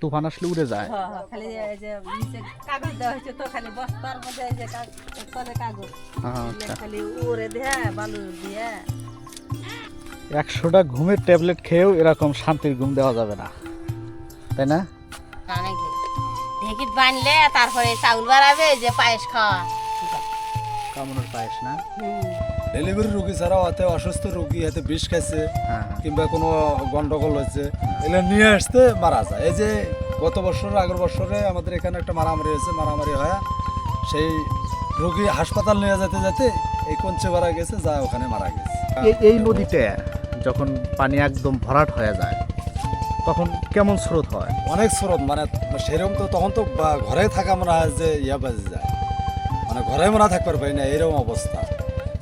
তুফান আসলে উড়ে যায়। খালি যে নিচে কাগজ দেওয়া হয়েছে তো খালি বস্তার মধ্যে যে তলে কাগজ। আচ্ছা। খালি উড়ে দিয়ে বালু দিয়ে। একশোটা ঘুমের ট্যাবলেট খেয়েও এরকম শান্তির ঘুম দেওয়া যাবে না। তাই না? ঢেকিত বানলে তারপরে চাউল বাড়াবে যে পায়েস খাওয়া। কামড়ের পায়েস না? ডেলিভারি রুগী ছাড়াও হাতে অসুস্থ রুগী হাতে বিষ খাইছে হ্যাঁ কিংবা কোনো গন্ডগোল হয়েছে এগুলো নিয়ে আসতে মারা যায়। এই যে গত বছর আগের বছরে আমাদের এখানে একটা মারামারি হয়েছে মারামারি হয় সেই রুগী হাসপাতাল নিয়ে যেতে যেতে এই কঞ্চে মারা গেছে যা ওখানে মারা গেছে। এই- নদীতে যখন পানি একদম ভরাট হয়ে যায় তখন কেমন স্রোত হয়? অনেক স্রোত মানে সেরকম তো তখন তো ঘরে থাকা মনে হয় যে ইয়া বাজে যায়। মানে ঘরে মনে হয় থাকতে পারি না এরকম অবস্থা।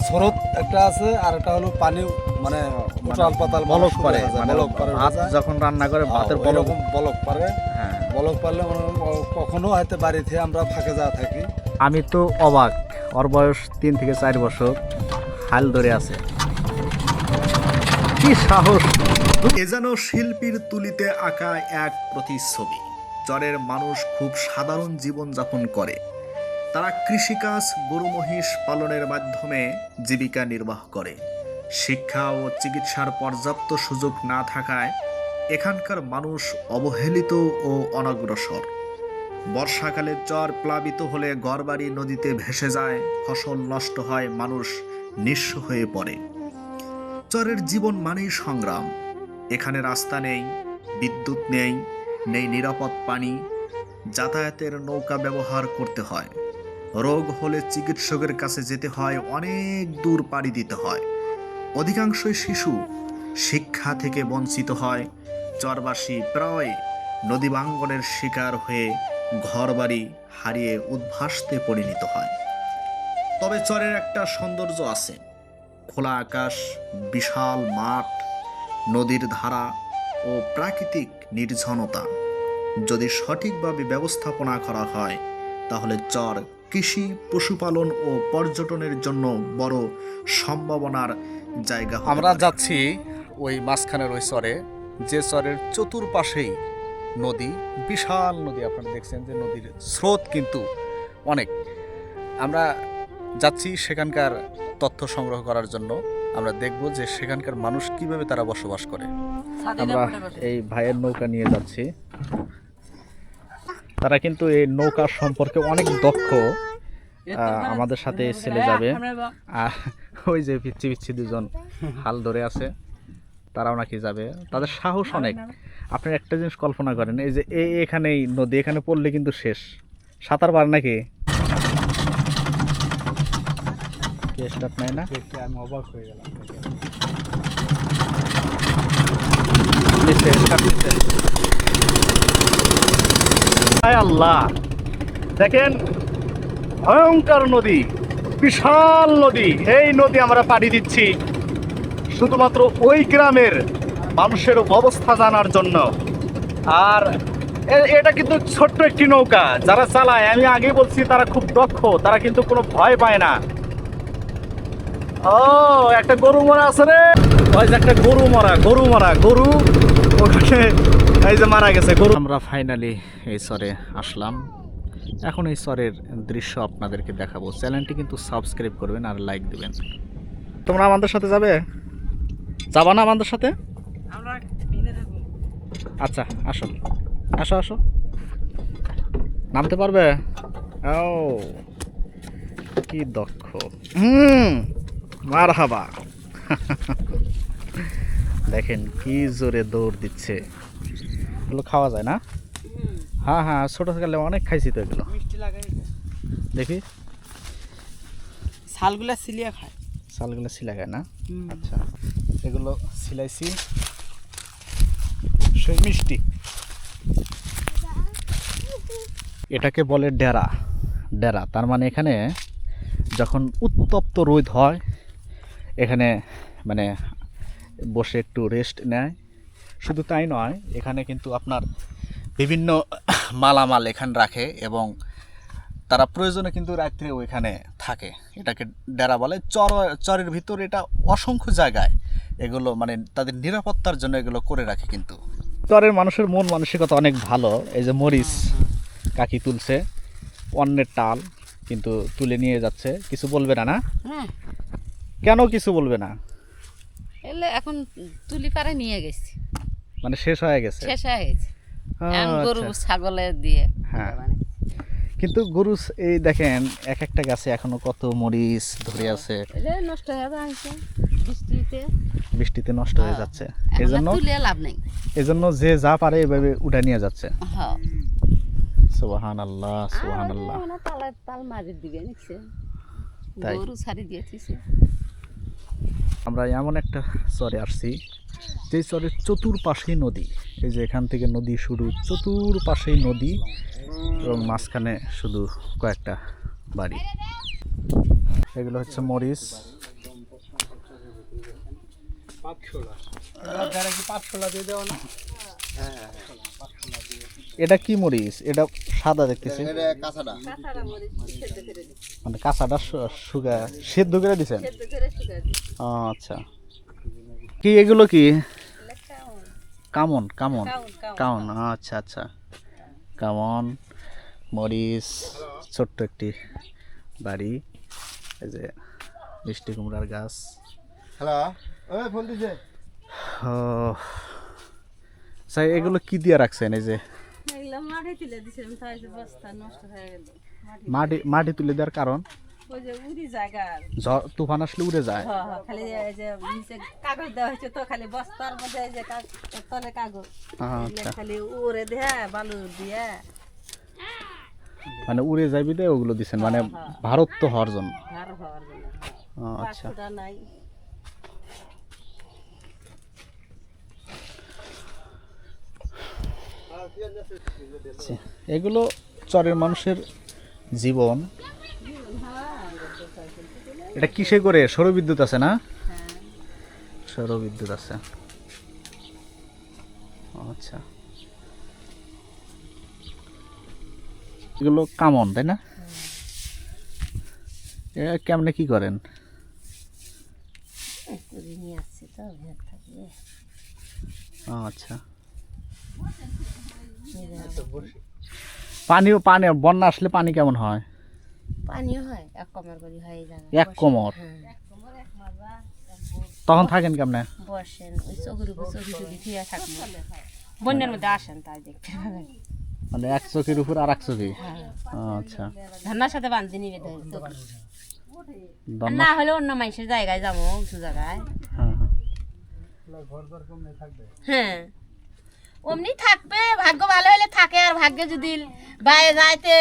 স্রোত একটা আছে আর একটা হলো পানি মানে উটাল পাতাল বলক পারে মানে বলক পারে ভাত যখন রান্না করে ভাতের বলক বলক পারে। হ্যাঁ। বলক পারলে মনে কখনো হয়তো বাড়িতে আমরা ফাঁকে যা থাকি। আমি তো অবাক ওর বয়স তিন থেকে চার বছর হাল ধরে আছে। কি সাহস! এ যেন শিল্পীর তুলিতে আঁকা এক প্রতিচ্ছবি। চরের মানুষ খুব সাধারণ জীবনযাপন করে। তারা কৃষিকাজ গরু মহিষ পালনের মাধ্যমে জীবিকা নির্বাহ করে। শিক্ষা ও চিকিৎসার পর্যাপ্ত সুযোগ না থাকায় এখানকার মানুষ অবহেলিত ও অনগ্রসর। বর্ষাকালে চর প্লাবিত হলে ঘরবাড়ি নদীতে ভেসে যায়, ফসল নষ্ট হয়, মানুষ নিঃস্ব হয়ে পড়ে। চরের জীবন মানেই সংগ্রাম। এখানে রাস্তা নেই, বিদ্যুৎ নেই নেই নিরাপদ পানি, যাতায়াতের নৌকা ব্যবহার করতে হয়। রোগ হলে চিকিৎসকের কাছে যেতে হয়, অনেক দূর পাড়ি দিতে হয়। অধিকাংশই শিশু শিক্ষা থেকে বঞ্চিত হয়। চরবাসী প্রায় নদী বাঙ্গনের শিকার হয়ে ঘরবাড়ি হারিয়ে উদ্ভাসতে পরিণত হয়। তবে চরের একটা সৌন্দর্য আছে। খোলা আকাশ, বিশাল মাঠ, নদীর ধারা ও প্রাকৃতিক নির্জনতা। যদি সঠিকভাবে ব্যবস্থাপনা করা হয়, তাহলে চর কৃষি পশুপালন ও পর্যটনের জন্য বড় সম্ভাবনার জায়গা আমরা যাচ্ছি ওই মাঝখানের ওই চরে। যে চরের চতুর্পাশেই নদী বিশাল নদী আপনারা দেখছেন যে নদীর স্রোত কিন্তু অনেক। আমরা যাচ্ছি সেখানকার তথ্য সংগ্রহ করার জন্য। আমরা দেখব যে সেখানকার মানুষ কীভাবে তারা বসবাস করে। আমরা এই ভাইয়ের নৌকা নিয়ে যাচ্ছি। তারা কিন্তু এই নৌকা সম্পর্কে অনেক দক্ষ আমাদের সাথে ছেলে যাবে। আর ওই যে পিচ্ছি পিচ্ছি দুজন হাল ধরে আছে তারাও নাকি যাবে। তাদের সাহস অনেক। আপনি একটা জিনিস কল্পনা করেন এই যে এই এখানেই নদী এখানে পড়লে কিন্তু শেষ। সাঁতার পার নাকি? কি স্টার্ট নাই না? আমি অবাক হয়ে গেলাম। হায় আল্লাহ। দেখেন, ভয়ঙ্কর নদী, বিশাল নদী, এই নদী আমরা পাড়ি দিচ্ছি। শুধুমাত্র ওই গ্রামের মানুষের অবস্থা জানার জন্য। আর এটা কিন্তু ছোট্ট একটি নৌকা, যারা চালায়, আমি আগে বলছি, তারা খুব দক্ষ, তারা কিন্তু কোনো ভয় পায় না। ও, একটা গরু মরা আছে রে। ওই যে একটা গরু মরা গরু মরা, গরু, ওখানে এই যে মারা গেছে গরু। আমরা ফাইনালি এই চরে আসলাম। এখন এই চরের দৃশ্য আপনাদেরকে দেখাবো। চ্যানেলটি কিন্তু সাবস্ক্রাইব করবেন আর লাইক দিবেন। তোমরা আমাদের সাথে যাবে? যাবা না আমাদের সাথে? আচ্ছা আসো। আসো আসো। নামতে পারবে? ও কি দক্ষ। হুম মার হাবা দেখেন কি জোরে দৌড় দিচ্ছে। এগুলো খাওয়া যায় না। হ্যাঁ হ্যাঁ ছোটো থেকে অনেক খাইছি তো এগুলো। দেখি। শালগুলা সিলিয়া খায়। চালগুলো সিলাগায় না? আচ্ছা এগুলো সিলাইছি। সেই মিষ্টি। এটাকে বলে ডেরা। ডেরা তার মানে এখানে যখন উত্তপ্ত রোদ হয় এখানে মানে বসে একটু রেস্ট নেয়। শুধু তাই নয় এখানে কিন্তু আপনার বিভিন্ন মালামাল এখানে রাখে এবং তারা প্রয়োজনে কিন্তু রাত্রে ওইখানে থাকে। এটাকে ডেরা বলে চর চরের ভিতর এটা অসংখ্য জায়গায় এগুলো মানে তাদের নিরাপত্তার জন্য এগুলো করে রাখে কিন্তু। চরের মানুষের মন মানসিকতা অনেক ভালো। এই যে মরিচ কাকি তুলছে অন্যের টাল কিন্তু তুলে নিয়ে যাচ্ছে। কিছু বলবে না না? হ্যাঁ। কেন কিছু বলবে না? এলে এখন তুলি পারে নিয়ে গেছি। মানে শেষ হয়ে গেছে। শেষ হয়ে গেছে। আচ্ছা। গরু ছাগলে দিয়ে হ্যাঁ। কিন্তু গরু এই দেখেন এক একটা গাছে এখনও কত মরিচ ধরে আছে। নষ্ট হয়ে যাচ্ছে বৃষ্টিতে। বৃষ্টিতে নষ্ট হয়ে যাচ্ছে। এখন আর এজন্য লাভ নেই। এজন্য যে যা পারে এভাবে উঠে নিয়ে যাচ্ছে। হ্যাঁ সুবাহান আল্লাহ সুবাহান আল্লাহ তালে তাল মাঝের দিকে নিচ্ছে। গরু ছাড়ি দিয়েছে আমরা এমন একটা চরে আসছি যে চরের চতুর্পাশেই নদী। এই যে এখান থেকে নদী শুরু চতুর্পাশেই নদী এবং মাঝখানে শুধু কয়েকটা বাড়ি। এগুলো হচ্ছে মরিচ। এটা কি মরিচ? এটা সাদা দেখতেছি। মানে কাঁচাটা সুগা সেদ্ধ করে দিছেন? আচ্ছা। কি এগুলো কি? Come on come on. কামন আচ্ছা আচ্ছা। কামন মরিচ ছোট্ট একটি বাড়ি। এই যে মিষ্টি কুমড়ার গাছ। হ্যালো? ও আচ্ছা এগুলো কি দিয়ে রাখছেন এই যে? মাঠে তুলে দিছিলাম তাই যে বস্তা নষ্ট হয়ে গেল মাটি মাটি তুলে দেওয়ার কারণ? ওই যে উড়ি জায়গা ঝড় তুফান আসলে উড়ে যায়। হ্যাঁ হ্যাঁ খালি এই যে নিচে কাগজ দেওয়া হয়েছে তো খালি বস্তার মধ্যে এই যে তলে কাগজ। আচ্ছা। খালি উড়ে দিয়ে বালু দিয়ে। মানে উড়ে যাবি দে ওগুলো দিছেন। মানে ভারত তো হওয়ার জন্য। আচ্ছা। নাই। এগুলো চরের মানুষের জীবন। এটা কিসে করে? সৌরবিদ্যুৎ আছে না? সৌরবিদ্যুৎ আছে। আচ্ছা। এগুলো কামন তাই না? কেমনে কি করেন? আচ্ছা। পানিও পানি বন্যা আসলে পানি কেমন হয়? পানিও হয় এক কমের করে হয় এক কোমর? তখন থাকেন কেমনে? বসেন ওই চোখের উপর চোখি ফিরে থাকব বন্যার মধ্যে আসেন তাই দেখতে পাবেন। মানে এক চোখের উপর আর এক চোখে আচ্ছা। ধান্নার সাথে বান্ধি নিবে না হলে অন্য মানুষের জায়গায় যাব উঁচু জায়গায়। হ্যাঁ। হ্যাঁ। অমনি থাকবে ভাগ্য ভালো হলে থাকে আর ভাগ্যে যদি বাইরে যাইতে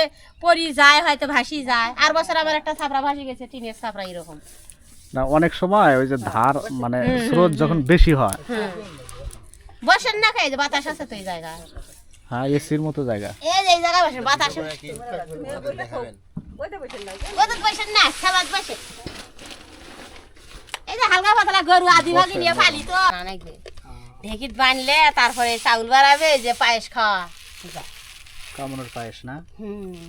পরি যায় হয়তো ভাসি যায়। আর বছর আবার একটা ছাপড়া ভাসি গেছে টিনের ছাপড়া এরকম। না অনেক সময় ওই যে ধার মানে স্রোত যখন বেশি হয়। বসেন না খাই বাতাস আছে তো এই জায়গায় হ্যাঁ এসির মতো জায়গা। এই যে এই জায়গায় বসেন বাতাস ওইটা বসে নাই ওদের বসেন না খাবার বসে এই যে হালকা পাতলা গরু আদি ভাগে নিয়ে পালি তো ঢেকিত বানলে তারপরে চাউল বাড়াবে যে পায়েস খাওয়া। কামনের পায়েস না? হুম।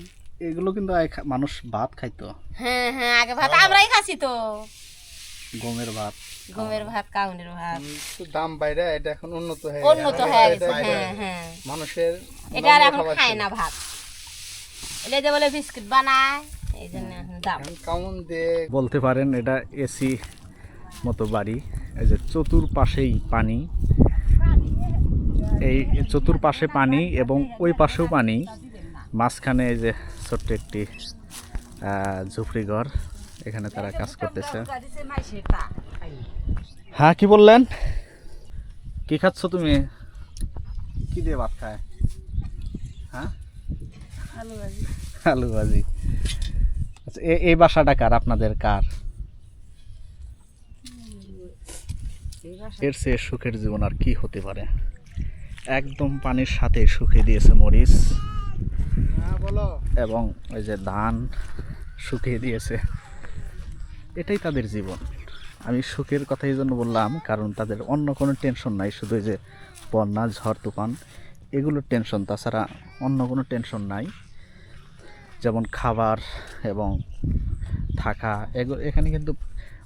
এগুলো কিন্তু মানুষ ভাত খাইতো। হ্যাঁ হ্যাঁ আগে ভাত আমরাই খাচ্ছি তো। গমের ভাত। গমের ভাত কাউনের ভাত। দাম বাইরে এটা এখন উন্নত হয়ে উন্নত হয়ে গেছে হ্যাঁ হ্যাঁ। মানুষের এটা আর এখন খায় না ভাত। এলে যে বলে বিস্কুট বানায় এই জন্য দাম। কেমন দিয়ে বলতে পারেন এটা এসি মতো বাড়ি। এই যে চতুর্পাশেই পানি। এই চতুর্পাশে পানি এবং ওই পাশেও পানি। মাঝখানে এই যে ছোট্ট একটি আহ, ঝুপড়ি ঘর এখানে তারা কাজ করতেছে। হ্যাঁ কি বললেন? কি খাচ্ছ তুমি? কি দিয়ে ভাত খায়? হ্যাঁ? আলু ভাজি। আচ্ছা এই বাসাটা কার? আপনাদের কার? এর চেয়ে সুখের জীবন আর কি হতে পারে? একদম পানির সাথে শুকিয়ে দিয়েছে মরিচ। এবং ওই যে ধান শুকিয়ে দিয়েছে। এটাই তাদের জীবন। আমি সুখের কথা এই জন্য বললাম কারণ তাদের অন্য কোনো টেনশন নাই শুধু যে বন্যা ঝড় তুফান এগুলোর টেনশন তাছাড়া অন্য কোনো টেনশন নাই। যেমন খাবার এবং থাকা এগুলো এখানে কিন্তু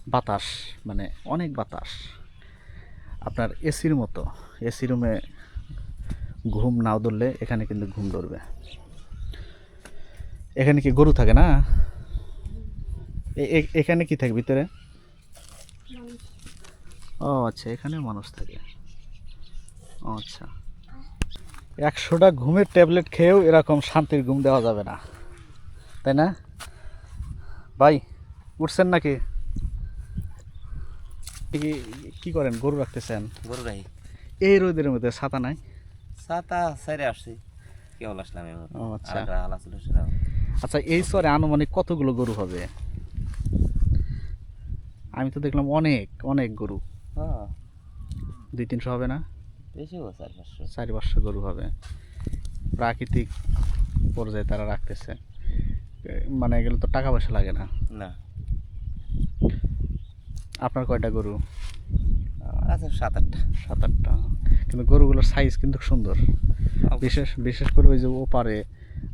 বাতাস মানে অনেক বাতাস। আপনার এসির মতো এসি রুমে ঘুম নাও ধরলে এখানে কিন্তু ঘুম ধরবে। এখানে কি গরু থাকে না? এখানে কি থাকে ভিতরে? ও আচ্ছা এখানে মানুষ থাকে। ও আচ্ছা। একশোটা ঘুমের ট্যাবলেট খেয়েও এরকম শান্তির ঘুম দেওয়া যাবে না। তাই না? ভাই উঠছেন নাকি? কি- কি করেন? গরু রাখতেছেন? গরু রাহি এই রোদের মধ্যে ছাতা নাই? সাতা সাইরে আসছি। কেবল আসলাম আচ্ছা। আচ্ছা এই চরে আনুমানিক কতগুলো গরু হবে? আমি তো দেখলাম অনেক অনেক গরু। হ্যাঁ। দুই তিনশো হবে না? চার পাঁচশো গরু হবে। প্রাকৃতিক পর্যায়ে তারা রাখতেছে। মানে এগুলো তো টাকা পয়সা লাগে না। না। আপনার কয়টা গরু? আছে সাত আটটা সাত আটটা কিন্তু গরুগুলোর সাইজ কিন্তু সুন্দর। বিশেষ বিশেষ করে ওই যে ও পারে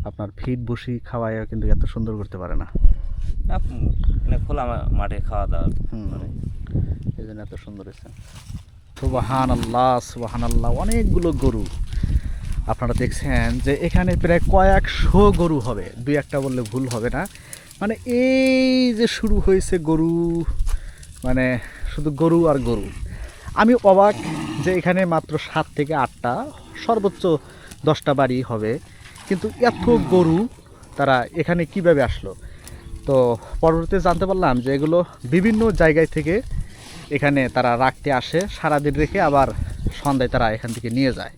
আপনার ফিট বসি খাওয়াইও কিন্তু এত সুন্দর করতে পারে না। মানে খোলা মাঠে খাওয়া দাওয়া হুম। এই জন্য এত সুন্দর হয়েছে। সুবাহান আল্লাহ সুবাহান আল্লাহ অনেকগুলো গরু। আপনারা দেখছেন যে এখানে প্রায় কয়েকশো গরু হবে। দুই একটা বললে ভুল হবে না। মানে এই যে শুরু হয়েছে গরু মানে শুধু গরু আর গরু। আমি অবাক যে এখানে মাত্র সাত থেকে আটটা, সর্বোচ্চ দশটা বাড়ি হবে। কিন্তু এত গরু তারা এখানে কীভাবে আসলো? তো পরবর্তীতে জানতে পারলাম যে এগুলো বিভিন্ন জায়গায় থেকে এখানে তারা রাখতে আসে, সারাদিন রেখে আবার সন্ধ্যায় তারা এখান থেকে নিয়ে যায়।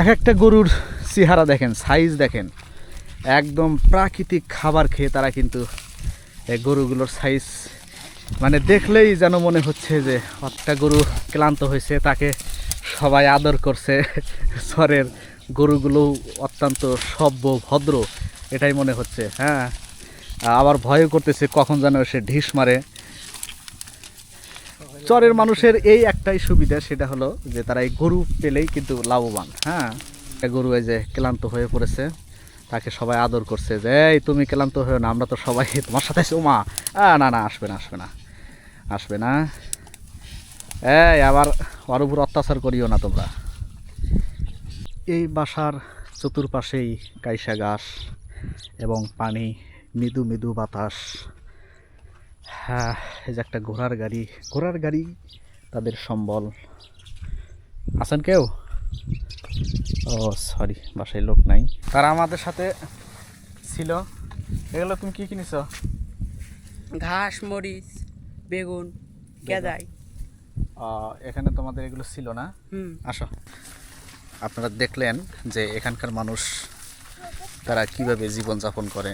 এক একটা গরুর চেহারা দেখেন সাইজ দেখেন, একদম প্রাকৃতিক খাবার খেয়ে তারা কিন্তু গরুগুলোর সাইজ মানে দেখলেই যেন মনে হচ্ছে যে একটা গরু ক্লান্ত হয়েছে, তাকে সবাই আদর করছে। স্বরের গরুগুলো অত্যন্ত সভ্য, ভদ্র, এটাই মনে হচ্ছে হ্যাঁ। আবার ভয় করতেছে কখন যেন সে ঢিস মারে। চরের মানুষের এই একটাই সুবিধা, সেটা হলো যে তারা এই গরু পেলেই কিন্তু লাভবান হ্যাঁ। গরু এই যে ক্লান্ত হয়ে পড়েছে। তাকে সবাই আদর করছে যে এই তুমি ক্লান্ত হয়েও না আমরা তো সবাই তোমার সাথে আছি ও মা আ, না না আসবে না আসবে না আসবে না। এই আবার ওর উপর অত্যাচার করিও না তোমরা। এই বাসার চতুর্পাশেই কাইসা ঘাস এবং পানি মৃদু মৃদু বাতাস। হ্যাঁ এই যে একটা ঘোড়ার গাড়ি ঘোড়ার গাড়ি তাদের সম্বল। আছেন কেউ? ও সরি বাসায় লোক নাই। তারা আমাদের সাথে ছিল এগুলো তুমি কি কিনেছ? ঘাস মরিচ বেগুন গেদাই এখানে তোমাদের এগুলো ছিল না? আসো। আপনারা দেখলেন যে এখানকার মানুষ তারা কীভাবে জীবনযাপন করে।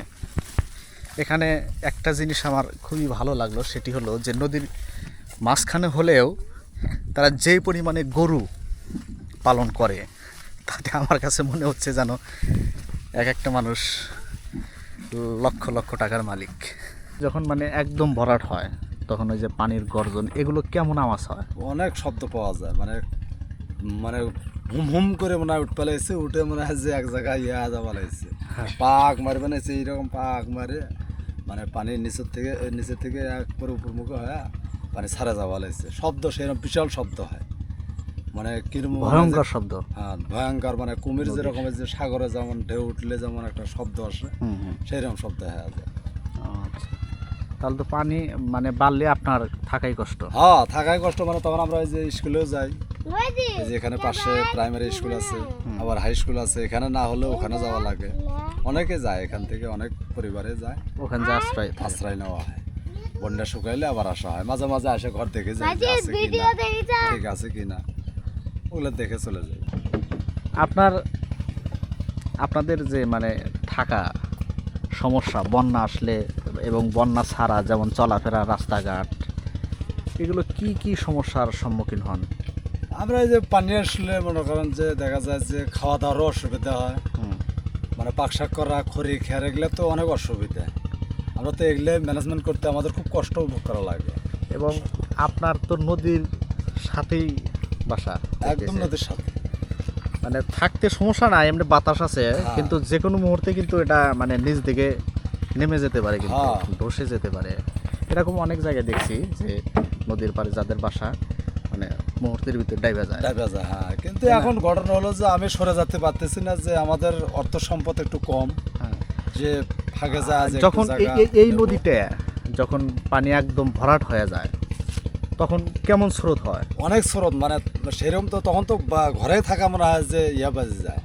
এখানে একটা জিনিস আমার খুবই ভালো লাগল সেটি হলো যে নদীর মাঝখানে হলেও তারা যেই পরিমাণে গরু পালন করে তাতে আমার কাছে মনে হচ্ছে যেন এক একটা মানুষ লক্ষ লক্ষ টাকার মালিক। যখন মানে একদম ভরাট হয় তখন ওই যে পানির গর্জন এগুলো কেমন আওয়াজ হয়? অনেক শব্দ পাওয়া যায় মানে মানে হুম হুম করে মনে হয় উঠ পালাইছে উঠে মনে হয় যে এক জায়গায় ইয়া যা পালাইছে। পাক মারবে না সে এইরকম পাক মারে মানে পানির নিচের থেকে নিচের থেকে একবার উপর মুখে হয় মানে ছাড়া যা লাগছে শব্দ সেরকম বিশাল শব্দ হয়। মানে কিরম ভয়ঙ্কর শব্দ। হ্যাঁ ভয়ঙ্কর মানে কুমির যেরকম যে সাগরে যেমন ঢেউ উঠলে যেমন একটা শব্দ আসে সেইরকম শব্দ হয় আচ্ছা। তাহলে তো পানি মানে বাড়লে আপনার থাকাই কষ্ট। হ্যাঁ থাকায় কষ্ট মানে তখন আমরা ওই যে স্কুলেও যাই। যে এখানে পাশে প্রাইমারি স্কুল আছে আবার হাই স্কুল আছে এখানে না হলে ওখানে যাওয়া লাগে। অনেকে যায় এখান থেকে অনেক পরিবারে যায়। ওখানে যে আশ্রয় আশ্রয় নেওয়া হয়। বন্যা শুকাইলে আবার আসা হয়। মাঝে মাঝে আসে ঘর দেখে যায় যে আছে কি না, ঠিক আছে কি না ওগুলো দেখে চলে যায় আপনার আপনাদের যে মানে থাকা সমস্যা বন্যা আসলে এবং বন্যা ছাড়া যেমন চলাফেরা রাস্তাঘাট এগুলো কি কি সমস্যার সম্মুখীন হন? আমরা এই যে পানি আসলে মনে করেন যে দেখা যায় যে খাওয়া দাওয়ারও অসুবিধা হয়। মানে পাক শাক করা খড়ি খেয়ার এগুলো তো অনেক অসুবিধা। আমরা তো এগুলো ম্যানেজমেন্ট করতে আমাদের খুব কষ্ট উপভোগ করা লাগে। এবং আপনার তো নদীর সাথেই বাসা একদম নদীর সাথে মানে থাকতে সমস্যা নাই এমনি বাতাস আছে হ্যাঁ। কিন্তু যে কোনো মুহূর্তে কিন্তু এটা মানে নিচ দিকে নেমে যেতে পারে কিন্তু হ্যাঁ। ধসে যেতে পারে এরকম অনেক জায়গায় দেখছি যে নদীর পাড়ে যাদের বাসা মানে মুহূর্তের ভিতরে ডাইবা যায় ডাইবা যায় হ্যাঁ কিন্তু এখন ঘটনা হলো যে আমি সরে যেতে পারতেছি না যে আমাদের অর্থ সম্পদ একটু কম হ্যাঁ। যে ফাঁকে যায় যখন এই-। নদীতে যখন পানি একদম ভরাট হয়ে যায় তখন কেমন স্রোত হয়? অনেক স্রোত মানে সেরকম তো তখন তো ঘরে থাকা মনে হয় যে ইয়া বাজে যায়।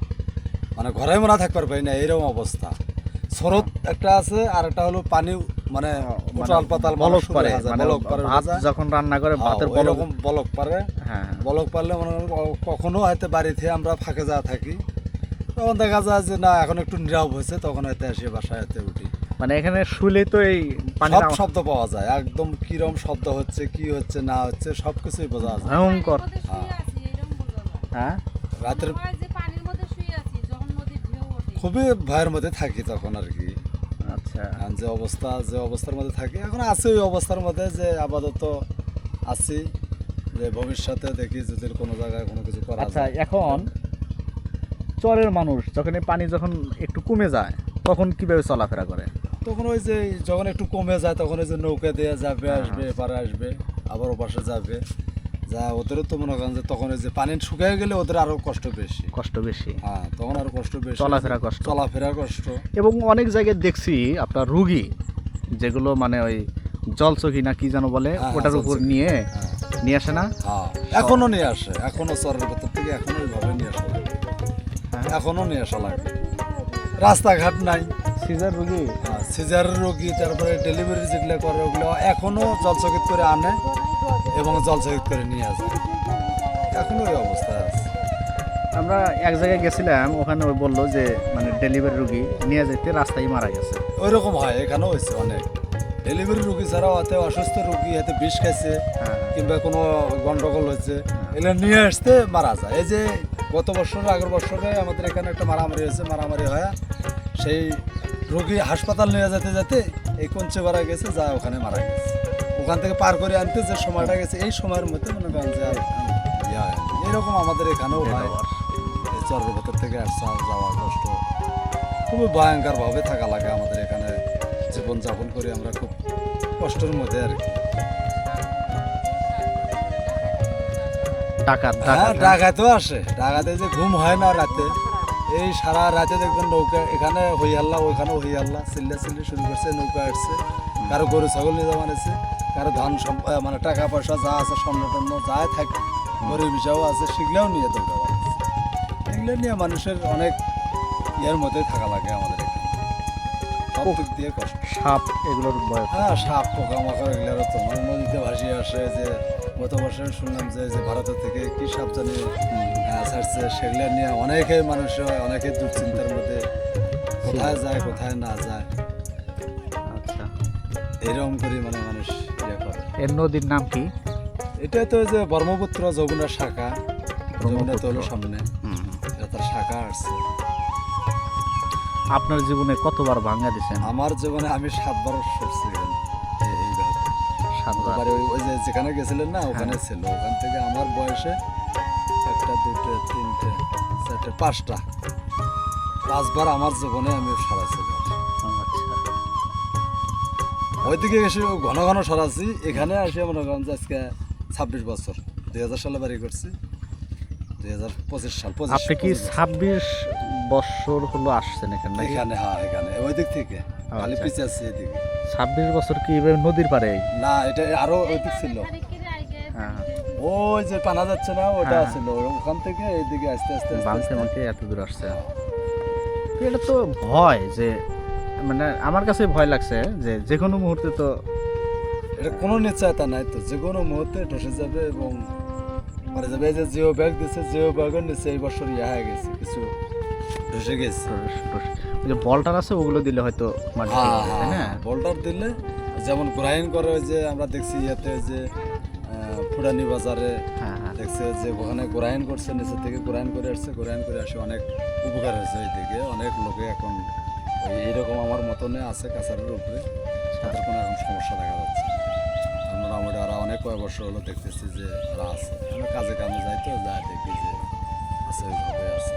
মানে ঘরে মনে থাকতে পারি না এরকম অবস্থা। স্রোত একটা আছে আর একটা হলো পানি মানে পাতাল মানে বলক পারে মানে বলক পারে ভাত যখন রান্না করে হ্যাঁ, ভাতের বলক বলক পারে। হ্যাঁ। বলক পারলে মনে কখনো হয়তো বাড়িতে আমরা ফাঁকে যা থাকি। তখন দেখা যায় যে না এখন একটু নীরব হয়েছে তখন হয়তো এসে বাসায় হয়তো উঠি। মানে এখানে শুলে তো এই পানি সব শব্দ পাওয়া যায়। একদম কিরম শব্দ হচ্ছে কি হচ্ছে না হচ্ছে সব কিছুই বোঝা যায়। ভয়ঙ্কর। হ্যাঁ। হ্যাঁ? রাতের খুবই ভয়ের মধ্যে থাকি তখন আর কি। আচ্ছা। যে অবস্থা যে অবস্থার মধ্যে থাকি এখন আছে ওই অবস্থার মধ্যে যে আপাতত আছি যে ভবিষ্যতে দেখি যদি কোনো জায়গায় কোনো কিছু করা আচ্ছা এখন চরের মানুষ যখন এই পানি যখন একটু কমে যায় তখন কীভাবে চলাফেরা করে? তখন ওই যে যখন একটু কমে যায় তখন ওই যে নৌকা দিয়ে যাবে হ্যাঁ, আসবে এপারে আসবে আবার ওপাশে যাবে। যা ওদেরও তো মনে করেন যে তখন ওই যে পানি শুকিয়ে গেলে ওদের আরও কষ্ট বেশি। কষ্ট বেশি। হ্যাঁ তখন আরও কষ্ট বেশি। চলাফেরা কষ্ট। চলাফেরা কষ্ট। এবং অনেক জায়গায় দেখছি আপনার রুগী যেগুলো মানে ওই জলচকি না কি যেন বলে হ্যাঁ, ওটার হ্যাঁ, উপর নিয়ে হ্যাঁ। নিয়ে আসে না? হ্যাঁ এখনও নিয়ে আসে এখনও চরের ভেতর থেকে এখনও ওইভাবে নিয়ে আসা লাগে। হ্যাঁ। এখনও নিয়ে আসা লাগে। রাস্তাঘাট নাই। সিজার রুগী? সিজার রোগী তারপরে ডেলিভারি যেগুলো করে ওগুলো এখনও জলচকিত করে আনে এবং জলচকিত করে নিয়ে আসে। এখনও ওই অবস্থায় আছে। আমরা এক জায়গায় গেছিলাম ওখানে ওই বলল যে মানে ডেলিভারি রুগী নিয়ে যেতে রাস্তায় মারা গেছে। ওই রকম হয় এখানেও হয়েছে অনেক। ডেলিভারি রুগী ছাড়াও হাতে অসুস্থ রুগী হাতে বিষ খাইছে হ্যাঁ। কিংবা কোনো গন্ডগোল হয়েছে এগুলো নিয়ে আসতে মারা যায়। এই যে গত বছর আগের বছরে আমাদের এখানে একটা মারামারি হয়েছে মারামারি হয় সেই রোগী হাসপাতাল নিয়ে যেতে যেতে এই কঞ্চে মারা গেছে যা ওখানে মারা গেছে। ওখান থেকে পার করে আনতে যে সময়টা গেছে এই সময়ের মধ্যে মনে করেন যে। এরকম আমাদের এখানেও হয়। চরের ভেতর থেকে আসা যাওয়া কষ্ট খুবই ভয়ঙ্করভাবে থাকা লাগে আমাদের এখানে। জীবনযাপন করে আমরা খুব কষ্টের মধ্যে আর কি। ডাকাত হ্যাঁ ডাকাত হ্যাঁ। ডাকাতেও আসে। ডাকাতে যে ঘুম হয় না রাতে। এই সারা রাতে দেখবেন নৌকা এখানে হই হাল্লা ওইখানে হই হাল্লা চিল্লা চিল্লি শুরু করছে নৌকা আসছে। কারও গরু ছাগল নিয়ে যাওয়া আছে কারও ধান মানে টাকা পয়সা যা আছে স্বর্ণ টর্ণ যা থাকে গরিব বিষয়ও আছে সেগুলোও নিয়ে দৌড়া এগুলো নিয়ে মানুষের অনেক ইয়ের মধ্যে থাকা লাগে আমাদের এখানে। সব দিক দিয়ে কষ্ট। সাপ এগুলোর হ্যাঁ সাপ পোকামাকড় এগুলো তো মানে নদীতে ভাসিয়ে আসে যে গত বছর শুনলাম যে ভারতের থেকে কি সাপ জানি আহ, ছাড়ছে সেগুলো নিয়ে অনেকে মানুষ অনেকে দুশ্চিন্তার মধ্যে কোথায় যায় কোথায় না যায়। আচ্ছা। এরকম করে মানে মানুষ ইয়ে করে। এর নদীর নাম কি? এটা তো যে ব্রহ্মপুত্র যমুনার শাখা। যমুনা তো হলো সামনে এটা তার শাখা আসছে। আপনার জীবনে কতবার ভাঙ্গা দিছেন? আমার জীবনে আমি সাতবার সরছি সাতবার। ওই ওই যে যেখানে গেছিলেন না ওখানে ছিল। ওখান থেকে আমার বয়সে একটা দুটো তিনটে চারটে পাঁচটা। পাঁচবার আমার জীবনে আমি সারাছি আচ্ছা। ওইদিকে এসে ঘন ঘন সরাছি এখানে এসে মনে করেন যে আজকে ছাব্বিশ বছর। দুই হাজার সালে বাড়ি করছি। দুই হাজার পঁচিশ সাল পঁচিশ আপনি কি ছাব্বিশ বছর হলো আসছেন এখানে এখানে হ্যাঁ এখানে। ওই দিক থেকে। খালি আচ্ছা। পিছিয়ে আছি এদিকে। ছাব্বিশ বছর কি নদীর পারে না এটা আরও ওই দিক ছিল ওই যে পানা যাচ্ছে না ওটা হ্যাঁ। ওখান থেকে এইদিকে আস্তে আস্তে আস্তে বাঁধতে এত দূর আসছে। এটা তো ভয় যে মানে আমার কাছে ভয় লাগছে যে যে কোনো মুহূর্তে তো এটা কোনো নিশ্চয়তা নাই তো যে কোনো মুহূর্তে ধসে যাবে এবং মারা যাবে। এই যে জিও ব্যাগ দিচ্ছে জিও ব্যাগের নিচে এই বছর ইয়া হয়ে গেছে কিছু ধসে গেছে। যে বলটার আছে ওগুলো দিলে হয়তো মাটি হ্যাঁ হ্যাঁ বোল্ডার দিলে যেমন গ্রাইন করে ওই যে আমরা দেখছি ইয়েতে যে ফুটানি বাজারে হ্যাঁ হ্যাঁ। দেখছে যে ওখানে গোরাইন করছে নিচে থেকে গোরাইন করে আসছে গোরাইন করে আসে অনেক উপকার হয়েছে ওই দিকে অনেক লোকে এখন এইরকম আমার মতনে আছে কাছারের উপরে। তাদের কোনো এখন সমস্যা দেখা যাচ্ছে। আমরা মোটামুটি ওরা অনেক কয়েক বছর হলো দেখতেছি যে ওরা আছে। আমরা কাজে কামে যাই তো যা দেখি যে আছে ওইভাবে আছে।